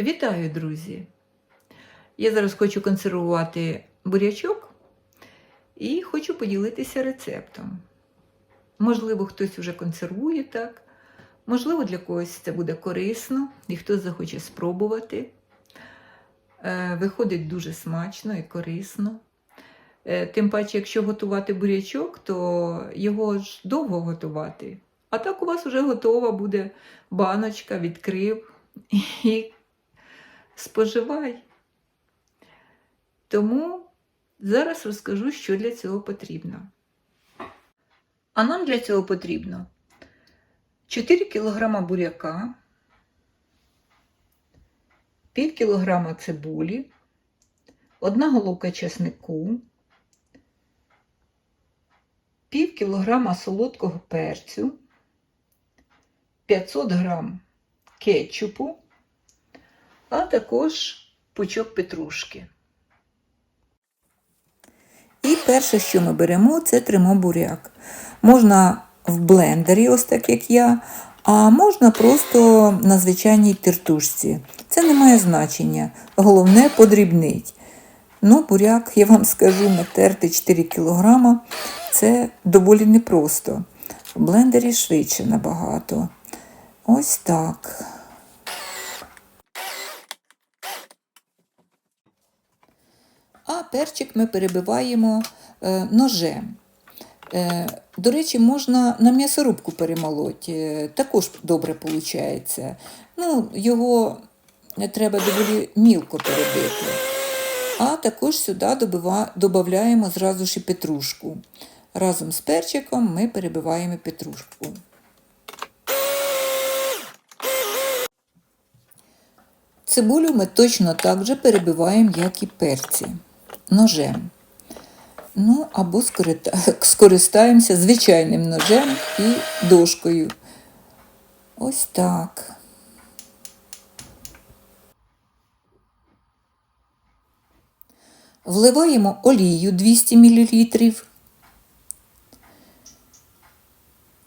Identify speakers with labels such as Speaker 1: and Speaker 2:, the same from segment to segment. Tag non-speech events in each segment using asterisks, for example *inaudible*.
Speaker 1: Вітаю, друзі! Я зараз хочу консервувати бурячок і хочу поділитися рецептом. Можливо, хтось вже консервує так, можливо, для когось це буде корисно і хтось захоче спробувати. Е, Виходить дуже смачно і корисно. Е, Тим паче, якщо готувати бурячок, то його ж довго готувати. А так у вас вже готова буде баночка, відкрив *laughs* споживай. Тому зараз розкажу, що для цього потрібно. А нам для цього потрібно 4 кг буряка, пів кілограма цибулі, одна головка чеснику, пів кілограма солодкого перцю, 500 грам кетчупу, а також пучок петрушки. І перше, що ми беремо, це тримо буряк. Можна в блендері, ось так як я, а можна просто на звичайній тертушці. Це не має значення. Головне подрібнить. Ну, буряк, я вам скажу, натерти 4 кг це доволі непросто. В блендері швидше набагато. Ось так. Перчик ми перебиваємо е, ножем. Е, до речі, можна на м'ясорубку перемолоти, е, також добре виходить. Ну, його треба доволі мілко перебити. А також сюди додаємо зразу ж і петрушку. Разом з перчиком ми перебиваємо петрушку. Цибулю ми точно так же перебиваємо, як і перці, ножем. Ну, або *laughs* скористаємося звичайним ножем і дошкою. Ось так. Вливаємо олію 200 мл.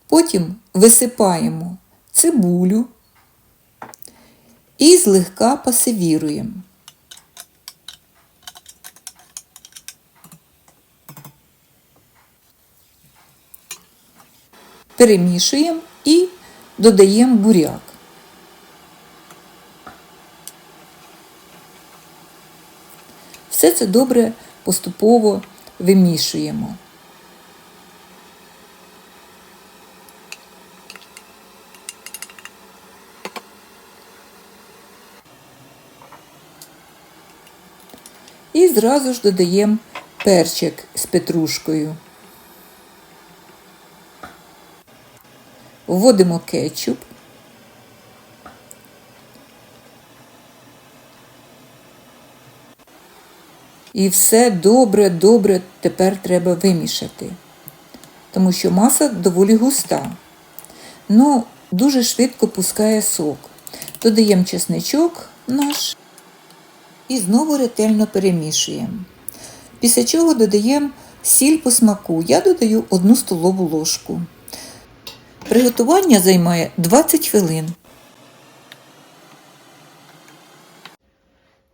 Speaker 1: Потім висипаємо цибулю і злегка пасивіруємо. Перемішуємо і додаємо буряк. Все це добре поступово вимішуємо. І зразу ж додаємо перчик з петрушкою. Вводимо кетчуп. І все добре-добре тепер треба вимішати, тому що маса доволі густа. Ну, дуже швидко пускає сок. Додаємо чесничок наш і знову ретельно перемішуємо. Після чого додаємо сіль по смаку. Я додаю 1 столову ложку. Приготування займає 20 хвилин.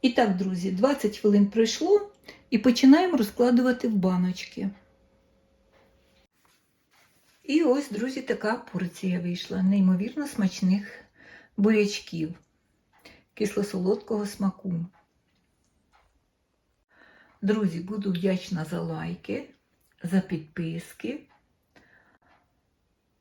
Speaker 1: І так, друзі, 20 хвилин пройшло і починаємо розкладувати в баночки. І ось, друзі, така порція вийшла. Неймовірно смачних бурячків кисло-солодкого смаку. Друзі, буду вдячна за лайки, за підписки